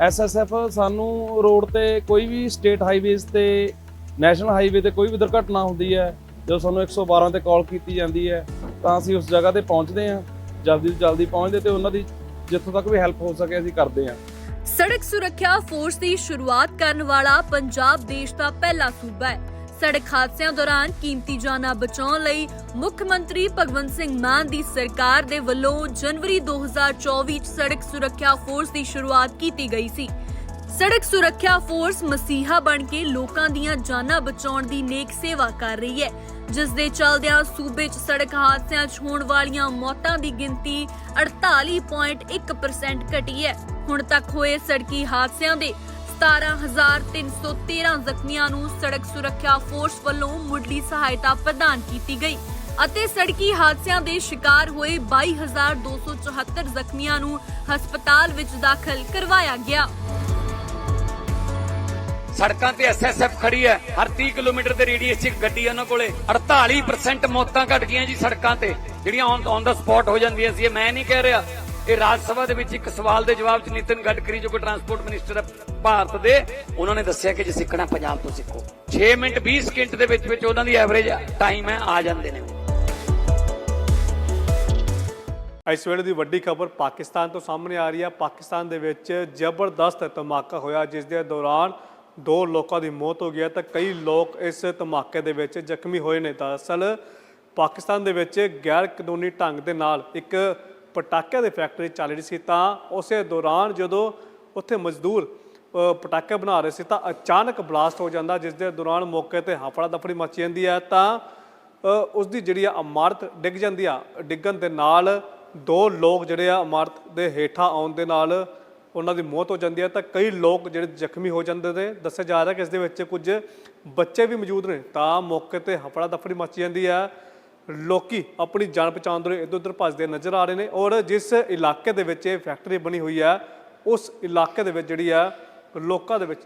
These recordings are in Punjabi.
ਐਸਐਸਐਫ ਸਾਨੂੰ ਰੋਡ ਤੇ ਕੋਈ ਵੀ ਸਟੇਟ ਹਾਈਵੇਜ਼ ਤੇ ਨੈਸ਼ਨਲ ਹਾਈਵੇ ਤੇ ਕੋਈ ਵੀ ਦੁਰਘਟਨਾ ਹੁੰਦੀ ਹੈ, ਜਦੋਂ ਸਾਨੂੰ 112 ਤੇ ਕਾਲ ਕੀਤੀ ਜਾਂਦੀ ਹੈ, ਤਾਂ ਅਸੀਂ ਉਸ ਜਗ੍ਹਾ ਤੇ ਪਹੁੰਚਦੇ ਹਾਂ, ਜਲਦੀ ਤੋਂ ਜਲਦੀ ਪਹੁੰਚਦੇ ਤੇ ਉਹਨਾਂ ਦੀ ਜਿੱਥੋਂ ਤੱਕ ਵੀ ਹੈਲਪ ਹੋ ਸਕੇ ਅਸੀਂ ਕਰਦੇ ਹਾਂ। ਸੜਕ ਸੁਰੱਖਿਆ ਫੋਰਸ ਦੀ ਸ਼ੁਰੂਆਤ ਕਰਨ ਵਾਲਾ ਪੰਜਾਬ ਦੇਸ਼ ਦਾ ਪਹਿਲਾ ਸੂਬਾ ਹੈ। ਸੜਕ ਹਾਦਸਿਆਂ ਦੌਰਾਨ ਕੀਮਤੀ ਜਾਨਾਂ ਬਚਾਉਣ ਲਈ ਮੁੱਖ ਮੰਤਰੀ ਭਗਵੰਤ ਸਿੰਘ ਮਾਨ ਦੀ ਸਰਕਾਰ ਦੇ ਵੱਲੋਂ ਜਨਵਰੀ 2024 ਚ ਸੜਕ ਸੁਰੱਖਿਆ ਫੋਰਸ ਦੀ ਸ਼ੁਰੂਆਤ ਕੀਤੀ ਗਈ ਸੀ। ਸੜਕ ਸੁਰੱਖਿਆ ਫੋਰਸ ਮਸੀਹਾ ਬਣ ਕੇ ਲੋਕਾਂ ਦੀਆਂ ਜਾਨਾਂ ਬਚਾਉਣ ਦੀ ਨੇਕ ਸੇਵਾ ਕਰ ਰਹੀ ਹੈ। ਜਿਸ ਦੇ ਚੱਲਦਿਆਂ ਸੂਬੇ 'ਚ ਸੜਕ ਹਾਦਸਿਆਂ 'ਚ ਹੋਣ ਵਾਲੀਆਂ ਮੌਤਾਂ ਦੀ ਗਿਣਤੀ 48.1% ਘਟੀ ਹੈ। ਹੁਣ ਤੱਕ ਹੋਏ ਸੜਕੀ ਹਾਦਸਿਆਂ ਦੇ 17313 ਜ਼ਖਮੀਆਂ ਨੂੰ ਸੜਕ ਸੁਰੱਖਿਆ ਫੋਰਸ ਵੱਲੋਂ ਮੁੱਢਲੀ ਸਹਾਇਤਾ ਪ੍ਰਦਾਨ ਕੀਤੀ ਗਈ ਅਤੇ ਸੜਕੀ ਹਾਦਸਿਆਂ ਦੇ ਸ਼ਿਕਾਰ ਹੋਏ 22274 ਜ਼ਖਮੀਆਂ ਨੂੰ ਹਸਪਤਾਲ ਵਿੱਚ ਦਾਖਲ ਕਰਵਾਇਆ ਗਿਆ। ਸੜਕਾਂ ਤੇ ਐਸਐਸਐਫ ਖੜੀ ਹੈ। ਹਰ 30 ਕਿਲੋਮੀਟਰ ਦੇ ਰੇਡੀਅਸ 'ਚ ਗੱਡੀ ਉਹਨਾਂ ਕੋਲੇ। 48% ਮੌਤਾਂ ਘਟ ਗਈਆਂ ਜੀ ਸੜਕਾਂ ਤੇ। ਜਿਹੜੀਆਂ ਔਨ ਦਾ ਸਪੌਟ ਹੋ ਜਾਂਦੀਆਂ ਸੀ। ਮੈਂ ਨਹੀਂ ਕਹਿ ਰਿਹਾ। ਇਹ ਰਾਜ ਸਭਾ ਦੇ ਵਿੱਚ ਇੱਕ ਸਵਾਲ ਦੇ ਜਵਾਬ 'ਚ ਨਿਤਿਨ ਗਡਕਰੀ ਜੋ ਕਿ ਟਰਾਂਸਪੋਰਟ ਮਿਨਿਸਟਰ ਭਾਰਤ ਦੇ, ਉਹਨਾਂ ਨੇ ਦੱਸਿਆ ਕਿ ਜੇ ਸਿੱਖਣਾ ਪੰਜਾਬ ਤੋਂ ਸਿੱਖੋ। 6 ਮਿੰਟ 20 ਸਕਿੰਟ ਦੇ ਵਿੱਚ ਵਿੱਚ ਉਹਨਾਂ ਦੀ ਐਵਰੇਜ ਟਾਈਮ ਹੈ, ਆ ਜਾਂਦੇ ਨੇ। ਇਸ ਵੇਲੇ ਦੀ ਵੱਡੀ ਖਬਰ ਪਾਕਿਸਤਾਨ ਤੋਂ ਸਾਹਮਣੇ ਆ ਰਹੀ ਹੈ। ਪਾਕਿਸਤਾਨ ਦੇ ਵਿੱਚ ਜ਼ਬਰਦਸਤ ਧਮਾਕਾ ਹੋਇਆ, ਜਿਸ ਦੇ ਦੌਰਾਨ ਦੋ ਲੋਕਾਂ ਦੀ ਮੌਤ ਹੋ ਗਈ ਹੈ ਤਾਂ ਕਈ ਲੋਕ ਇਸ ਧਮਾਕੇ ਦੇ ਵਿੱਚ ਜ਼ਖਮੀ ਹੋਏ ਨੇ। ਦਰਅਸਲ, ਪਾਕਿਸਤਾਨ ਦੇ ਵਿੱਚ ਗੈਰ ਕਾਨੂੰਨੀ ਢੰਗ ਦੇ ਨਾਲ ਇੱਕ ਪਟਾਕੇ ਦੀ ਫੈਕਟਰੀ ਚੱਲ ਰਹੀ ਸੀ ਤਾਂ ਉਸੇ ਦੌਰਾਨ ਜਦੋਂ ਉੱਥੇ ਮਜ਼ਦੂਰ ਪਟਾਕੇ ਬਣਾ ਰਹੇ ਸੀ ਤਾਂ ਅਚਾਨਕ ਬਲਾਸਟ ਹੋ ਜਾਂਦਾ ਜਿਸ ਦੇ ਦੌਰਾਨ ਮੌਕੇ ਤੇ ਹਫੜਾ ਦਫੜੀ ਮਚ ਜਾਂਦੀ ਹੈ ਤਾਂ ਅ, ਉਸ ਦੀ ਜਿਹੜੀ ਆ ਇਮਾਰਤ ਡਿੱਗ ਜਾਂਦੀ ਆ। ਡਿੱਗਣ ਦੇ ਨਾਲ ਦੋ ਲੋਕ ਜਿਹੜੇ ਆ ਇਮਾਰਤ ਦੇ ਹੇਠਾਂ ਆਉਣ ਦੇ ਨਾਲ ਉਹਨਾਂ ਦੀ ਮੌਤ ਹੋ ਜਾਂਦੀ ਹੈ ਤਾਂ ਕਈ ਲੋਕ ਜਿਹੜੇ ਜ਼ਖਮੀ ਹੋ ਜਾਂਦੇ ਨੇ। ਦੱਸਿਆ ਜਾ ਰਿਹਾ ਕਿ ਇਸ ਦੇ ਵਿੱਚ ਕੁਝ ਬੱਚੇ ਵੀ ਮੌਜੂਦ ਨੇ ਤਾਂ ਮੌਕੇ ਤੇ ਹਫੜਾ ਦਫੜੀ ਮਚ ਜਾਂਦੀ ਹੈ। ਲੋਕੀ ਆਪਣੀ ਜਾਨ ਬਚਾਉਣ ਦੇ ਇੱਧਰ ਉੱਧਰ ਭੱਜਦੇ ਨਜ਼ਰ ਆ ਰਹੇ ਨੇ ਔਰ ਜਿਸ ਇਲਾਕੇ ਦੇ ਵਿੱਚ ਇਹ ਫੈਕਟਰੀ ਬਣੀ ਹੋਈ ਹੈ, ਉਸ ਇਲਾਕੇ ਦੇ ਵਿੱਚ ਜਿਹੜੀ ਹੈ, ਲੋਕਾਂ ਦੇ ਵਿੱਚ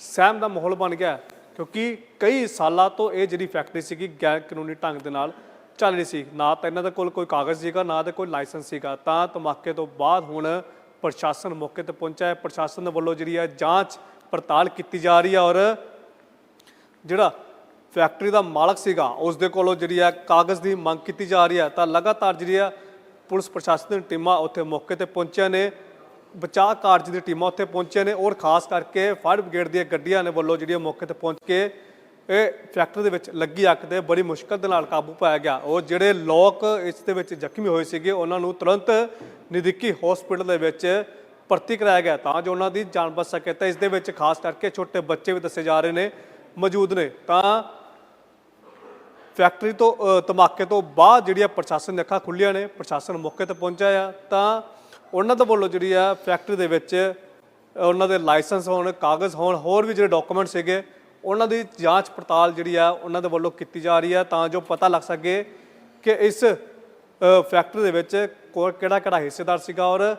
ਸਹਿਮ ਦਾ ਮਾਹੌਲ ਬਣ ਗਿਆ ਕਿਉਂਕਿ ਕਈ ਸਾਲਾਂ ਤੋਂ ਇਹ ਜਿਹੜੀ ਫੈਕਟਰੀ ਸੀਗੀ, ਗੈਰ ਕਾਨੂੰਨੀ ਢੰਗ ਦੇ ਨਾਲ ਚੱਲ ਰਹੀ ਸੀ। ਨਾ ਤਾਂ ਇਹਨਾਂ ਦੇ ਕੋਲ ਕੋਈ ਕਾਗਜ਼ ਸੀਗਾ, ਨਾ ਤਾਂ ਕੋਈ ਲਾਇਸੈਂਸ ਸੀਗਾ। ਤਾਂ ਧਮਾਕੇ ਤੋਂ ਬਾਅਦ ਹੁਣ ਪ੍ਰਸ਼ਾਸਨ ਮੌਕੇ ਤੇ ਪਹੁੰਚਿਆ ਹੈ। ਪ੍ਰਸ਼ਾਸਨ ਦੇ ਵੱਲੋਂ ਜਿਹੜੀ ਹੈ ਜਾਂਚ ਪੜਤਾਲ ਕੀਤੀ ਜਾ ਰਹੀ ਹੈ ਔਰ ਜਿਹੜਾ ਫੈਕਟਰੀ ਦਾ ਮਾਲਕ ਸੀਗਾ ਉਸ ਦੇ ਕੋਲੋਂ ਜਿਹੜੀ ਹੈ ਕਾਗਜ਼ ਦੀ ਮੰਗ ਕੀਤੀ ਜਾ ਰਹੀ ਹੈ, ਤਾਂ ਲਗਾਤਾਰ ਜਿਹੜੀ ਹੈ ਪੁਲਿਸ ਪ੍ਰਸ਼ਾਸਨ ਦੀਆਂ ਟੀਮਾਂ ਉੱਥੇ ਮੌਕੇ ਤੇ ਪਹੁੰਚੀਆਂ ਨੇ, ਬਚਾਅ ਕਾਰਜ ਦੀ ਟੀਮਾਂ ਉੱਥੇ ਪਹੁੰਚੀਆਂ ਨੇ ਔਰ ਖਾਸ ਕਰਕੇ ਫਾਇਰ ਬ੍ਰਿਗੇਡ ਦੀਆਂ ਗੱਡੀਆਂ ਨੇ ਵੱਲੋਂ ਜਿਹੜੀ ਮੌਕੇ ਤੇ ਪਹੁੰਚ ਕੇ ਇਹ ਫੈਕਟਰੀ ਦੇ ਵਿੱਚ ਲੱਗੀ ਅੱਗ ਤੇ ਬੜੀ ਮੁਸ਼ਕਲ ਦੇ ਨਾਲ ਕਾਬੂ ਪਾਇਆ ਗਿਆ। ਉਹ ਜਿਹੜੇ ਲੋਕ ਇਸ ਦੇ ਵਿੱਚ ਜ਼ਖਮੀ ਹੋਏ ਸੀਗੇ, ਉਹਨਾਂ ਨੂੰ ਤੁਰੰਤ ਨਜ਼ਦੀਕੀ ਹਸਪੀਟਲ ਦੇ ਵਿੱਚ ਭਰਤੀ ਕਰਾਇਆ ਗਿਆ, ਤਾਂ ਜੋ ਉਹਨਾਂ ਦੀ ਜਾਨ ਬਚ ਸਕੇ। ਤਾਂ ਇਸ ਦੇ ਵਿੱਚ ਖਾਸ ਕਰਕੇ ਛੋਟੇ ਬੱਚੇ ਵੀ ਦੱਸੇ ਜਾ ਰਹੇ ਨੇ, ਮੌਜੂਦ ਨੇ। ਤਾਂ ਫੈਕਟਰੀ ਤੋਂ ਧਮਾਕੇ ਤੋਂ ਬਾਅਦ ਜਿਹੜੀ ਆ ਪ੍ਰਸ਼ਾਸਨ ਦੀਆਂ ਅੱਖਾਂ ਖੁੱਲੀਆਂ ਨੇ, ਪ੍ਰਸ਼ਾਸਨ ਮੌਕੇ ਤੇ ਪਹੁੰਚਿਆ ਆ, ਤਾਂ ਉਹਨਾਂ ਦੇ ਵੱਲੋਂ ਜਿਹੜੀ ਆ ਫੈਕਟਰੀ ਦੇ ਵਿੱਚ ਉਹਨਾਂ ਦੇ ਲਾਇਸੈਂਸ ਹੋਣ, ਕਾਗਜ਼ ਹੋਣ, ਹੋਰ ਵੀ ਜਿਹੜੇ ਡਾਕੂਮੈਂਟ ਸੀਗੇ, ਉਹਨਾਂ ਦੀ ਜਾਂਚ ਪੜਤਾਲ ਜਿਹੜੀ ਆ ਉਹਨਾਂ ਦੇ ਵੱਲੋਂ ਕੀਤੀ ਜਾ ਰਹੀ ਆ, ਤਾਂ ਜੋ ਪਤਾ ਲੱਗ ਸਕੇ ਕਿ ਇਸ ਫੈਕਟਰੀ ਦੇ ਵਿੱਚ ਕੋ- ਕਿਹੜਾ ਕਿਹੜਾ ਹਿੱਸੇਦਾਰ ਸੀਗਾ ਔਰ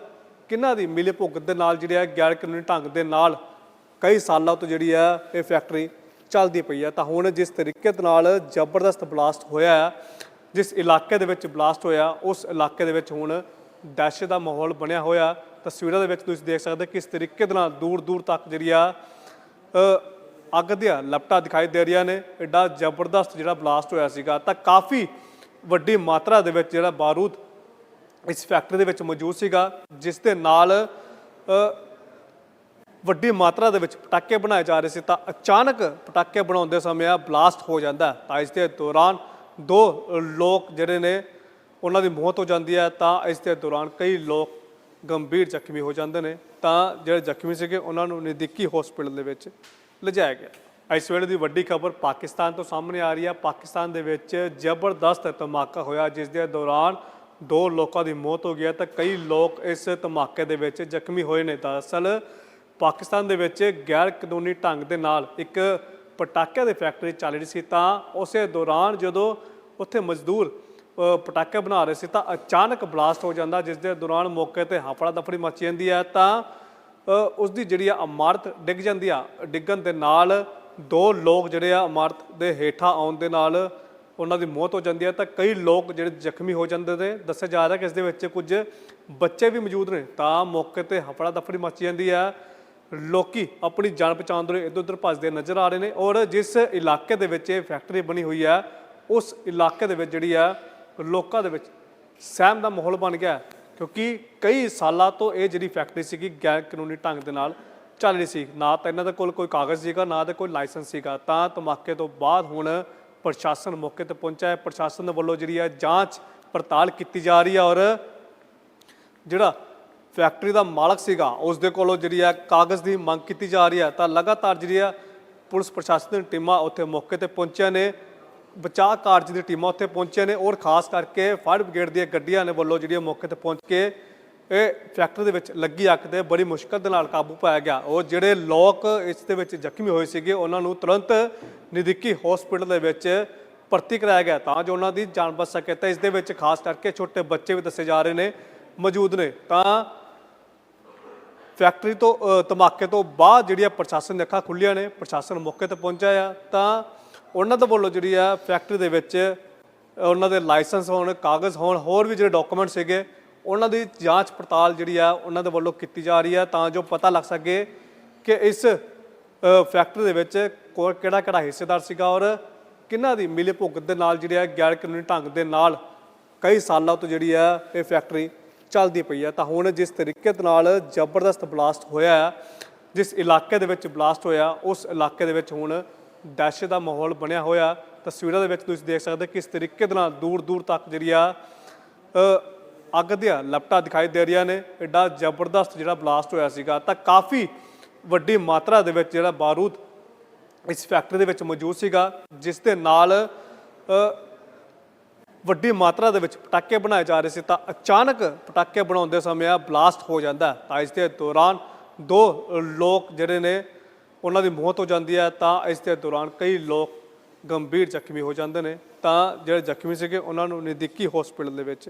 ਕਿਹਨਾਂ ਦੀ ਮਿਲੀ ਭੁਗਤ ਦੇ ਨਾਲ ਜਿਹੜੀ ਆ ਗੈਰ ਕਾਨੂੰਨੀ ਢੰਗ ਦੇ ਨਾਲ ਕਈ ਸਾਲਾਂ ਤੋਂ ਜਿਹੜੀ ਆ ਇਹ ਫੈਕਟਰੀ ਚੱਲਦੀ ਪਈ ਆ ਤਾਂ ਹੁਣ ਜਿਸ ਤਰੀਕੇ ਦੇ ਨਾਲ ਜ਼ਬਰਦਸਤ ਬਲਾਸਟ ਹੋਇਆ ਜਿਸ ਇਲਾਕੇ ਦੇ ਵਿੱਚ ਬਲਾਸਟ ਹੋਇਆ, ਉਸ ਇਲਾਕੇ ਦੇ ਵਿੱਚ ਹੁਣ ਦਹਿਸ਼ਤ ਦਾ ਮਾਹੌਲ ਬਣਿਆ ਹੋਇਆ ਤਸਵੀਰਾਂ ਦੇ ਵਿੱਚ ਤੁਸੀਂ ਦੇਖ ਸਕਦੇ ਕਿਸ ਤਰੀਕੇ ਦੇ ਨਾਲ ਦੂਰ ਦੂਰ ਤੱਕ ਜਿਹੜੀ ਆ ਅੱਗ ਦੀਆਂ ਲਪਟਾਂ ਦਿਖਾਈ ਦੇ ਰਹੀਆਂ ਨੇ। ਐਡਾ ਜ਼ਬਰਦਸਤ ਜਿਹੜਾ ਬਲਾਸਟ ਹੋਇਆ ਸੀਗਾ ਤਾਂ ਕਾਫੀ ਵੱਡੀ ਮਾਤਰਾ ਦੇ ਵਿੱਚ ਜਿਹੜਾ ਬਾਰੂਦ ਇਸ ਫੈਕਟਰੀ ਦੇ ਵਿੱਚ ਮੌਜੂਦ ਸੀਗਾ, ਜਿਸ ਦੇ ਨਾਲ ਵੱਡੀ ਮਾਤਰਾ ਦੇ ਵਿੱਚ ਪਟਾਕੇ ਬਣਾਏ ਜਾ ਰਹੇ ਸੀ ਤਾਂ ਅਚਾਨਕ ਪਟਾਕੇ ਬਣਾਉਂਦੇ ਸਮੇਂ ਆ ਬਲਾਸਟ ਹੋ ਜਾਂਦਾ ਤਾਂ ਇਸ ਦੇ ਦੌਰਾਨ ਦੋ ਲੋਕ ਜਿਹੜੇ ਨੇ, ਉਹਨਾਂ ਦੀ ਮੌਤ ਹੋ ਜਾਂਦੀ ਹੈ ਤਾਂ ਇਸ ਦੇ ਦੌਰਾਨ ਕਈ ਲੋਕ ਗੰਭੀਰ ਜ਼ਖਮੀ ਹੋ ਜਾਂਦੇ ਨੇ। ਤਾਂ ਜਿਹੜੇ ਜ਼ਖਮੀ ਸੀਗੇ, ਉਹਨਾਂ ਨੂੰ ਨਜ਼ਦੀਕੀ ਹਸਪੀਟਲ ਦੇ ਵਿੱਚ ਲਿਜਾਇਆ ਗਿਆ। ਇਸ ਵੇਲੇ ਦੀ ਵੱਡੀ ਖਬਰ ਪਾਕਿਸਤਾਨ ਤੋਂ ਸਾਹਮਣੇ ਆ ਰਹੀ ਹੈ। ਪਾਕਿਸਤਾਨ ਦੇ ਵਿੱਚ ਜ਼ਬਰਦਸਤ ਧਮਾਕਾ ਹੋਇਆ, ਜਿਸ ਦੇ ਦੌਰਾਨ ਦੋ ਲੋਕਾਂ ਦੀ ਮੌਤ ਹੋ ਗਈ ਹੈ। ਤਾਂ ਕਈ ਲੋਕ ਇਸ ਧਮਾਕੇ ਦੇ ਵਿੱਚ ਜ਼ਖਮੀ ਹੋਏ ਨੇ। ਦਰਅਸਲ ਪਾਕਿਸਤਾਨ ਦੇ ਵਿੱਚ ਗੈਰ ਕਾਨੂੰਨੀ ਢੰਗ ਦੇ ਨਾਲ ਇੱਕ ਪਟਾਕਿਆਂ ਦੀ ਫੈਕਟਰੀ ਚੱਲ ਰਹੀ ਸੀ ਤਾਂ ਉਸੇ ਦੌਰਾਨ ਜਦੋਂ ਉੱਥੇ ਮਜ਼ਦੂਰ ਪਟਾਕੇ ਬਣਾ ਰਹੇ ਸੀ ਤਾਂ ਅਚਾਨਕ ਬਲਾਸਟ ਹੋ ਜਾਂਦਾ ਜਿਸ ਦੇ ਦੌਰਾਨ ਮੌਕੇ ਤੇ ਹਫੜਾ ਦਫੜੀ ਮਚ ਜਾਂਦੀ ਹੈ ਤਾਂ ਅ, ਉਸ ਦੀ ਜਿਹੜੀ ਆ ਇਮਾਰਤ ਡਿੱਗ ਜਾਂਦੀ ਆ। ਡਿੱਗਣ ਦੇ ਨਾਲ ਦੋ ਲੋਕ ਜਿਹੜੇ ਆ ਇਮਾਰਤ ਦੇ ਹੇਠਾਂ ਆਉਣ ਦੇ ਨਾਲ ਉਹਨਾਂ ਦੀ ਮੌਤ ਹੋ ਜਾਂਦੀ ਹੈ ਤਾਂ ਕਈ ਲੋਕ ਜਿਹੜੇ ਜ਼ਖਮੀ ਹੋ ਜਾਂਦੇ ਨੇ। ਦੱਸਿਆ ਜਾ ਰਿਹਾ ਕਿ ਇਸ ਦੇ ਵਿੱਚ ਕੁਝ ਬੱਚੇ ਵੀ ਮੌਜੂਦ ਨੇ ਤਾਂ ਮੌਕੇ ਤੇ ਹਫੜਾ ਦਫੜੀ ਮਚ ਜਾਂਦੀ ਹੈ। ਲੋਕੀ ਆਪਣੀ ਜਾਨ ਬਚਾਉਣ ਦੇ ਲਈ ਇੱਧਰ ਉੱਧਰ ਭੱਜਦੇ ਨਜ਼ਰ ਆ ਰਹੇ ਨੇ ਔਰ ਜਿਸ ਇਲਾਕੇ ਦੇ ਵਿੱਚ ਇਹ ਫੈਕਟਰੀ ਬਣੀ ਹੋਈ ਹੈ, ਉਸ ਇਲਾਕੇ ਦੇ ਵਿੱਚ ਜਿਹੜੀ ਹੈ, ਲੋਕਾਂ ਦੇ ਵਿੱਚ ਸਹਿਮ ਦਾ ਮਾਹੌਲ ਬਣ ਗਿਆ ਕਿਉਂਕਿ ਕਈ ਸਾਲਾਂ ਤੋਂ ਇਹ ਜਿਹੜੀ ਫੈਕਟਰੀ ਸੀਗੀ, ਗੈਰ ਕਾਨੂੰਨੀ ਢੰਗ ਦੇ ਨਾਲ ਚੱਲ ਰਹੀ ਸੀ। ਨਾ ਤਾਂ ਇਹਨਾਂ ਦੇ ਕੋਲ ਕੋਈ ਕਾਗਜ਼ ਸੀਗਾ, ਨਾ ਤਾਂ ਕੋਈ ਲਾਇਸੈਂਸ ਸੀਗਾ। ਤਾਂ ਧਮਾਕੇ ਤੋਂ ਬਾਅਦ ਹੁਣ ਪ੍ਰਸ਼ਾਸਨ ਮੌਕੇ ਤੇ ਪਹੁੰਚਿਆ ਹੈ। ਪ੍ਰਸ਼ਾਸਨ ਦੇ ਵੱਲੋਂ ਜਿਹੜੀ ਹੈ ਜਾਂਚ ਪੜਤਾਲ ਕੀਤੀ ਜਾ ਰਹੀ ਹੈ ਔਰ ਜਿਹੜਾ ਫੈਕਟਰੀ ਦਾ ਮਾਲਕ ਸੀਗਾ ਉਸ ਦੇ ਕੋਲੋਂ ਜਿਹੜੀ ਹੈ ਕਾਗਜ਼ ਦੀ ਮੰਗ ਕੀਤੀ ਜਾ ਰਹੀ ਹੈ, ਤਾਂ ਲਗਾਤਾਰ ਜਿਹੜੀ ਹੈ ਪੁਲਿਸ ਪ੍ਰਸ਼ਾਸਨ ਦੀਆਂ ਟੀਮਾਂ ਉੱਥੇ ਮੌਕੇ ਤੇ ਪਹੁੰਚੀਆਂ ਨੇ, ਬਚਾਅ ਕਾਰਜ ਦੀ ਟੀਮਾਂ ਉੱਥੇ ਪਹੁੰਚੀਆਂ ਨੇ ਔਰ ਖਾਸ ਕਰਕੇ ਫਾਇਰ ਬ੍ਰਿਗੇਡ ਦੀਆਂ ਗੱਡੀਆਂ ਨੇ ਵੱਲੋਂ ਜਿਹੜੀ ਮੌਕੇ ਤੇ ਪਹੁੰਚ ਕੇ ਇਹ ਫੈਕਟਰੀ ਦੇ ਵਿੱਚ ਲੱਗੀ ਅੱਗ ਤੇ ਬੜੀ ਮੁਸ਼ਕਲ ਦੇ ਨਾਲ ਕਾਬੂ ਪਾਇਆ ਗਿਆ। ਉਹ ਜਿਹੜੇ ਲੋਕ ਇਸ ਦੇ ਵਿੱਚ ਜ਼ਖਮੀ ਹੋਏ ਸੀਗੇ, ਉਹਨਾਂ ਨੂੰ ਤੁਰੰਤ ਨਜ਼ਦੀਕੀ ਹਸਪੀਟਲ ਦੇ ਵਿੱਚ ਭਰਤੀ ਕਰਾਇਆ ਗਿਆ। ਤਾਂ ਜੋ ਉਹਨਾਂ ਦੀ ਜਾਨ ਬਚ ਸਕੇ, ਤਾਂ ਇਸ ਦੇ ਵਿੱਚ ਖਾਸ ਕਰਕੇ ਛੋਟੇ ਬੱਚੇ ਵੀ ਦੱਸੇ ਜਾ ਰਹੇ ਨੇ, ਮੌਜੂਦ ਨੇ। ਤਾਂ ਫੈਕਟਰੀ ਤੋਂ ਧਮਾਕੇ ਤੋਂ ਬਾਅਦ ਜਿਹੜੀਆਂ ਪ੍ਰਸ਼ਾਸਨ ਦੀਆਂ ਅੱਖਾਂ ਖੁੱਲੀਆਂ ਨੇ, ਪ੍ਰਸ਼ਾਸਨ ਮੌਕੇ ਤੇ ਪਹੁੰਚਿਆ ਆ, ਤਾਂ ਉਹਨਾਂ ਦੇ ਵੱਲੋਂ ਜਿਹੜੀ ਆ ਫੈਕਟਰੀ ਦੇ ਵਿੱਚ ਉਹਨਾਂ ਦੇ ਲਾਇਸੈਂਸ ਹੋਣ, ਕਾਗਜ਼ ਹੋਣ, ਹੋਰ ਵੀ ਜਿਹੜੇ ਡਾਕੂਮੈਂਟ ਸੀਗੇ, ਉਹਨਾਂ ਦੀ ਜਾਂਚ ਪੜਤਾਲ ਜਿਹੜੀ ਆ ਉਹਨਾਂ ਦੇ ਵੱਲੋਂ ਕੀਤੀ ਜਾ ਰਹੀ ਆ, ਤਾਂ ਜੋ ਪਤਾ ਲੱਗ ਸਕੇ ਕਿ ਇਸ ਫੈਕਟਰੀ ਦੇ ਵਿੱਚ ਕੋ- ਕਿਹੜਾ ਕਿਹੜਾ ਹਿੱਸੇਦਾਰ ਸੀਗਾ ਔਰ ਕਿਹਨਾਂ ਦੀ ਮਿਲੀ ਭੁਗਤ ਦੇ ਨਾਲ ਜਿਹੜੀ ਆ ਗੈਰ ਕਾਨੂੰਨੀ ਢੰਗ ਦੇ ਨਾਲ ਕਈ ਸਾਲਾਂ ਤੋਂ ਜਿਹੜੀ ਆ ਇਹ ਫੈਕਟਰੀ ਚੱਲਦੀ ਪਈ ਆ ਤਾਂ ਹੁਣ ਜਿਸ ਤਰੀਕੇ ਦੇ ਨਾਲ ਜ਼ਬਰਦਸਤ ਬਲਾਸਟ ਹੋਇਆ ਜਿਸ ਇਲਾਕੇ ਦੇ ਵਿੱਚ ਬਲਾਸਟ ਹੋਇਆ, ਉਸ ਇਲਾਕੇ ਦੇ ਵਿੱਚ ਹੁਣ ਦਹਿਸ਼ਤ ਦਾ ਮਾਹੌਲ ਬਣਿਆ ਹੋਇਆ ਤਸਵੀਰਾਂ ਦੇ ਵਿੱਚ ਤੁਸੀਂ ਦੇਖ ਸਕਦੇ ਕਿਸ ਤਰੀਕੇ ਦੇ ਨਾਲ ਦੂਰ ਦੂਰ ਤੱਕ ਜਿਹੜੀ ਆ ਅੱਗ ਦੀਆਂ ਲਪਟਾਂ ਦਿਖਾਈ ਦੇ ਰਹੀਆਂ ਨੇ। ਐਡਾ ਜ਼ਬਰਦਸਤ ਜਿਹੜਾ ਬਲਾਸਟ ਹੋਇਆ ਸੀਗਾ, ਤਾਂ ਕਾਫੀ ਵੱਡੀ ਮਾਤਰਾ ਦੇ ਵਿੱਚ ਜਿਹੜਾ ਬਾਰੂਦ ਇਸ ਫੈਕਟਰੀ ਦੇ ਵਿੱਚ ਮੌਜੂਦ ਸੀਗਾ, ਜਿਸ ਦੇ ਨਾਲ ਵੱਡੀ ਮਾਤਰਾ ਦੇ ਵਿੱਚ ਪਟਾਕੇ ਬਣਾਏ ਜਾ ਰਹੇ ਸੀ ਤਾਂ ਅਚਾਨਕ ਪਟਾਕੇ ਬਣਾਉਂਦੇ ਸਮੇਂ ਬਲਾਸਟ ਹੋ ਜਾਂਦਾ ਤਾਂ ਇਸ ਦੇ ਦੌਰਾਨ ਦੋ ਲੋਕ ਜਿਹੜੇ ਨੇ, ਉਹਨਾਂ ਦੀ ਮੌਤ ਹੋ ਜਾਂਦੀ ਹੈ ਤਾਂ ਇਸ ਦੇ ਦੌਰਾਨ ਕਈ ਲੋਕ ਗੰਭੀਰ ਜ਼ਖਮੀ ਹੋ ਜਾਂਦੇ ਨੇ। ਤਾਂ ਜਿਹੜੇ ਜ਼ਖਮੀ ਸੀਗੇ, ਉਹਨਾਂ ਨੂੰ ਨਜ਼ਦੀਕੀ ਹਸਪੀਟਲ ਦੇ ਵਿੱਚ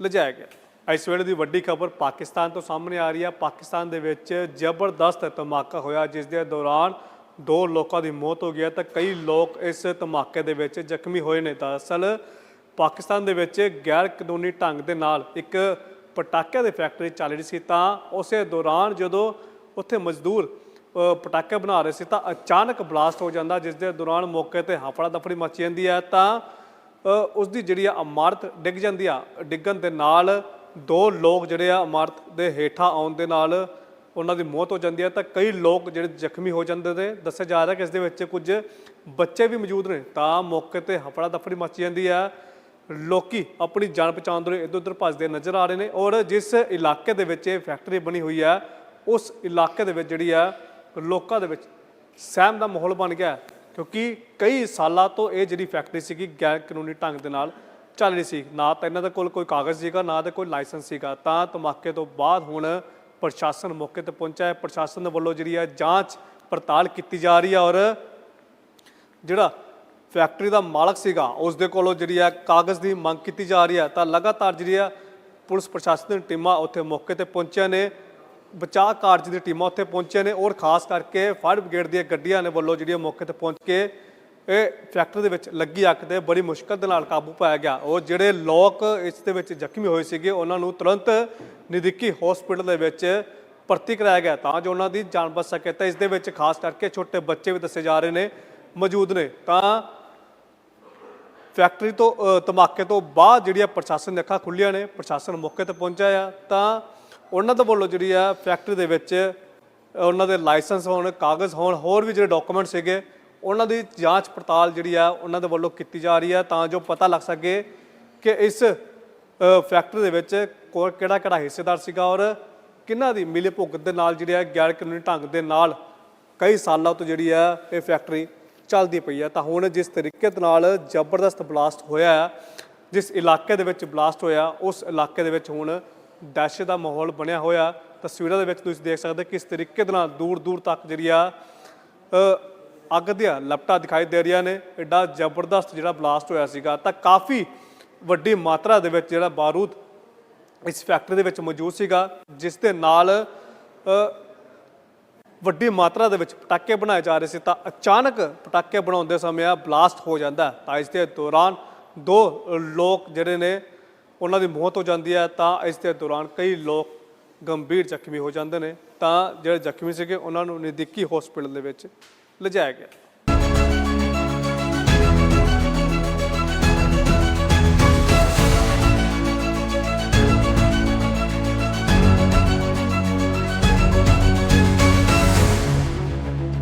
ਲਿਜਾਇਆ ਗਿਆ। ਇਸ ਵੇਲੇ ਦੀ ਵੱਡੀ ਖਬਰ ਪਾਕਿਸਤਾਨ ਤੋਂ ਸਾਹਮਣੇ ਆ ਰਹੀ ਹੈ। ਪਾਕਿਸਤਾਨ ਦੇ ਵਿੱਚ ਜ਼ਬਰਦਸਤ ਧਮਾਕਾ ਹੋਇਆ, ਜਿਸ ਦੇ ਦੌਰਾਨ ਦੋ ਲੋਕਾਂ ਦੀ ਮੌਤ ਹੋ ਗਈ ਹੈ। ਤਾਂ ਕਈ ਲੋਕ ਇਸ ਧਮਾਕੇ ਦੇ ਵਿੱਚ ਜ਼ਖਮੀ ਹੋਏ ਨੇ। ਦਰਅਸਲ ਪਾਕਿਸਤਾਨ ਦੇ ਵਿੱਚ ਗੈਰ ਕਾਨੂੰਨੀ ਢੰਗ ਦੇ ਨਾਲ ਇੱਕ ਪਟਾਕਿਆਂ ਦੀ ਫੈਕਟਰੀ ਚੱਲ ਰਹੀ ਸੀ ਤਾਂ ਉਸੇ ਦੌਰਾਨ ਜਦੋਂ ਉੱਥੇ ਮਜ਼ਦੂਰ ਪਟਾਕੇ ਬਣਾ ਰਹੇ ਸੀ ਤਾਂ ਅਚਾਨਕ ਬਲਾਸਟ ਹੋ ਜਾਂਦਾ ਜਿਸ ਦੇ ਦੌਰਾਨ ਮੌਕੇ ਤੇ ਹਫੜਾ ਦਫੜੀ ਮਚ ਜਾਂਦੀ ਹੈ ਤਾਂ ਅ, ਉਸ ਦੀ ਜਿਹੜੀ ਆ ਇਮਾਰਤ ਡਿੱਗ ਜਾਂਦੀ ਆ। ਡਿੱਗਣ ਦੇ ਨਾਲ ਦੋ ਲੋਕ ਜਿਹੜੇ ਆ ਇਮਾਰਤ ਦੇ ਹੇਠਾਂ ਆਉਣ ਦੇ ਨਾਲ ਉਹਨਾਂ ਦੀ ਮੌਤ ਹੋ ਜਾਂਦੀ ਹੈ ਤਾਂ ਕਈ ਲੋਕ ਜਿਹੜੇ ਜ਼ਖਮੀ ਹੋ ਜਾਂਦੇ ਨੇ। ਦੱਸਿਆ ਜਾ ਰਿਹਾ ਕਿ ਇਸ ਦੇ ਵਿੱਚ ਕੁਝ ਬੱਚੇ ਵੀ ਮੌਜੂਦ ਨੇ ਤਾਂ ਮੌਕੇ ਤੇ ਹਫੜਾ ਦਫੜੀ ਮਚ ਜਾਂਦੀ ਆ ਲੋਕੀ ਆਪਣੀ ਜਾਨ ਬਚਾਉਣ ਦੇ ਲਈ ਇੱਧਰ ਉੱਧਰ ਭੱਜਦੇ ਨਜ਼ਰ ਆ ਰਹੇ ਨੇ ਔਰ ਜਿਸ ਇਲਾਕੇ ਦੇ ਵਿੱਚ ਇਹ ਫੈਕਟਰੀ ਬਣੀ ਹੋਈ ਹੈ, ਉਸ ਇਲਾਕੇ ਦੇ ਵਿੱਚ ਜਿਹੜੀ ਹੈ, ਲੋਕਾਂ ਦੇ ਵਿੱਚ ਸਹਿਮ ਦਾ ਮਾਹੌਲ ਬਣ ਗਿਆ ਕਿਉਂਕਿ ਕਈ ਸਾਲਾਂ ਤੋਂ ਇਹ ਜਿਹੜੀ ਫੈਕਟਰੀ ਸੀਗੀ, ਗੈਰ ਕਾਨੂੰਨੀ ਢੰਗ ਦੇ ਨਾਲ ਚੱਲ ਰਹੀ ਸੀ। ਨਾ ਤਾਂ ਇਹਨਾਂ ਦੇ ਕੋਲ ਕੋਈ ਕਾਗਜ਼ ਸੀਗਾ, ਨਾ ਤਾਂ ਕੋਈ ਲਾਇਸੈਂਸ ਸੀਗਾ। ਤਾਂ ਧਮਾਕੇ ਤੋਂ ਬਾਅਦ ਹੁਣ ਪ੍ਰਸ਼ਾਸਨ ਮੌਕੇ ਤੇ ਪਹੁੰਚਿਆ ਹੈ। ਪ੍ਰਸ਼ਾਸਨ ਦੇ ਵੱਲੋਂ ਜਿਹੜੀ ਹੈ ਜਾਂਚ ਪੜਤਾਲ ਕੀਤੀ ਜਾ ਰਹੀ ਹੈ ਔਰ ਜਿਹੜਾ ਫੈਕਟਰੀ ਦਾ ਮਾਲਕ ਸੀਗਾ ਉਸ ਦੇ ਕੋਲੋਂ ਜਿਹੜੀ ਹੈ ਕਾਗਜ਼ ਦੀ ਮੰਗ ਕੀਤੀ ਜਾ ਰਹੀ ਹੈ ਤਾਂ ਲਗਾਤਾਰ ਜਿਹੜੀ ਹੈ ਪੁਲਿਸ ਪ੍ਰਸ਼ਾਸਨ ਦੀਆਂ ਟੀਮਾਂ ਉੱਥੇ ਮੌਕੇ ਤੇ ਪਹੁੰਚੀਆਂ ਨੇ, ਬਚਾਅ ਕਾਰਜ ਦੀ ਟੀਮਾਂ ਉੱਥੇ ਪਹੁੰਚੀਆਂ ਨੇ ਔਰ ਖਾਸ ਕਰਕੇ ਫਾਇਰ ਬ੍ਰਿਗੇਡ ਦੀਆਂ ਗੱਡੀਆਂ ਨੇ ਵੱਲੋਂ ਜਿਹੜੀ ਮੌਕੇ ਤੇ ਪਹੁੰਚ ਕੇ ਇਹ ਫੈਕਟਰੀ ਦੇ ਵਿੱਚ ਲੱਗੀ ਅੱਗ ਤੇ ਬੜੀ ਮੁਸ਼ਕਲ ਦੇ ਨਾਲ ਕਾਬੂ ਪਾਇਆ ਗਿਆ। ਉਹ ਜਿਹੜੇ ਲੋਕ ਇਸ ਦੇ ਵਿੱਚ ਜ਼ਖਮੀ ਹੋਏ ਸੀਗੇ, ਉਹਨਾਂ ਨੂੰ ਤੁਰੰਤ ਨਜ਼ਦੀਕੀ ਹਸਪੀਟਲ ਦੇ ਵਿੱਚ ਭਰਤੀ ਕਰਾਇਆ ਗਿਆ। ਤਾਂ ਜੋ ਉਹਨਾਂ ਦੀ ਜਾਨ ਬਚ ਸਕੇ, ਤਾਂ ਇਸ ਦੇ ਵਿੱਚ ਖਾਸ ਕਰਕੇ ਛੋਟੇ ਬੱਚੇ ਵੀ ਦੱਸੇ ਜਾ ਰਹੇ ਨੇ, ਮੌਜੂਦ ਨੇ। ਤਾਂ ਫੈਕਟਰੀ ਤੋਂ ਧਮਾਕੇ ਤੋਂ ਬਾਅਦ ਜਿਹੜੀਆਂ ਪ੍ਰਸ਼ਾਸਨ ਦੀਆਂ ਅੱਖਾਂ ਖੁੱਲੀਆਂ ਨੇ, ਪ੍ਰਸ਼ਾਸਨ ਮੌਕੇ ਤੇ ਪਹੁੰਚਿਆ ਆ, ਤਾਂ ਉਹਨਾਂ ਦੇ ਵੱਲੋਂ ਜਿਹੜੀ ਆ ਫੈਕਟਰੀ ਦੇ ਵਿੱਚ ਉਹਨਾਂ ਦੇ ਲਾਇਸੈਂਸ ਹੋਣ, ਕਾਗਜ਼ ਹੋਣ, ਹੋਰ ਵੀ ਜਿਹੜੇ ਡਾਕੂਮੈਂਟ ਸੀਗੇ, ਉਹਨਾਂ ਦੀ ਜਾਂਚ ਪੜਤਾਲ ਜਿਹੜੀ ਆ ਉਹਨਾਂ ਦੇ ਵੱਲੋਂ ਕੀਤੀ ਜਾ ਰਹੀ ਆ, ਤਾਂ ਜੋ ਪਤਾ ਲੱਗ ਸਕੇ ਕਿ ਇਸ ਫੈਕਟਰੀ ਦੇ ਵਿੱਚ ਕੋ- ਕਿਹੜਾ ਕਿਹੜਾ ਹਿੱਸੇਦਾਰ ਸੀਗਾ ਔਰ ਕਿਹਨਾਂ ਦੀ ਮਿਲੀ ਭੁਗਤ ਦੇ ਨਾਲ ਜਿਹੜੀ ਆ ਗੈਰ ਕਾਨੂੰਨੀ ਢੰਗ ਦੇ ਨਾਲ ਕਈ ਸਾਲਾਂ ਤੋਂ ਜਿਹੜੀ ਆ ਇਹ ਫੈਕਟਰੀ ਚੱਲਦੀ ਪਈ ਆ ਤਾਂ ਹੁਣ ਜਿਸ ਤਰੀਕੇ ਦੇ ਨਾਲ ਜ਼ਬਰਦਸਤ ਬਲਾਸਟ ਹੋਇਆ ਹੈ, ਜਿਸ ਇਲਾਕੇ ਦੇ ਵਿੱਚ ਬਲਾਸਟ ਹੋਇਆ ਉਸ ਇਲਾਕੇ ਦੇ ਵਿੱਚ ਹੁਣ ਦਹਿਸ਼ਤ ਦਾ ਮਾਹੌਲ ਬਣਿਆ ਹੋਇਆ ਤਸਵੀਰਾਂ ਦੇ ਵਿੱਚ ਤੁਸੀਂ ਦੇਖ ਸਕਦੇ ਕਿਸ ਤਰੀਕੇ ਦੇ ਨਾਲ ਦੂਰ ਦੂਰ ਤੱਕ ਜਿਹੜੀ ਆ ਅੱਗ ਦੀਆਂ ਲਪਟਾਂ ਦਿਖਾਈ ਦੇ ਰਹੀਆਂ ਨੇ। ਐਡਾ ਜ਼ਬਰਦਸਤ ਜਿਹੜਾ ਬਲਾਸਟ ਹੋਇਆ ਸੀਗਾ ਤਾਂ ਕਾਫੀ ਵੱਡੀ ਮਾਤਰਾ ਦੇ ਵਿੱਚ ਜਿਹੜਾ ਬਾਰੂਦ ਇਸ ਫੈਕਟਰੀ ਦੇ ਵਿੱਚ ਮੌਜੂਦ ਸੀਗਾ ਜਿਸ ਦੇ ਨਾਲ ਵੱਡੀ ਮਾਤਰਾ ਦੇ ਵਿੱਚ ਪਟਾਕੇ ਬਣਾਏ ਜਾ ਰਹੇ ਸੀ ਤਾਂ ਅਚਾਨਕ ਪਟਾਕੇ ਬਣਾਉਂਦੇ ਸਮੇਂ ਬਲਾਸਟ ਹੋ ਜਾਂਦਾ ਤਾਂ ਇਸ ਦੇ ਦੌਰਾਨ ਦੋ ਲੋਕ ਜਿਹੜੇ ਨੇ, ਉਹਨਾਂ ਦੀ ਮੌਤ ਹੋ ਜਾਂਦੀ ਹੈ ਤਾਂ ਇਸ ਦੇ ਦੌਰਾਨ ਕਈ ਲੋਕ ਗੰਭੀਰ ਜ਼ਖਮੀ ਹੋ ਜਾਂਦੇ ਨੇ। ਤਾਂ ਜਿਹੜੇ ਜ਼ਖਮੀ ਸੀਗੇ, ਉਹਨਾਂ ਨੂੰ ਨਜ਼ਦੀਕੀ ਹਸਪੀਟਲ ਦੇ ਵਿੱਚ ਲਿਜਾਇਆ ਗਿਆ।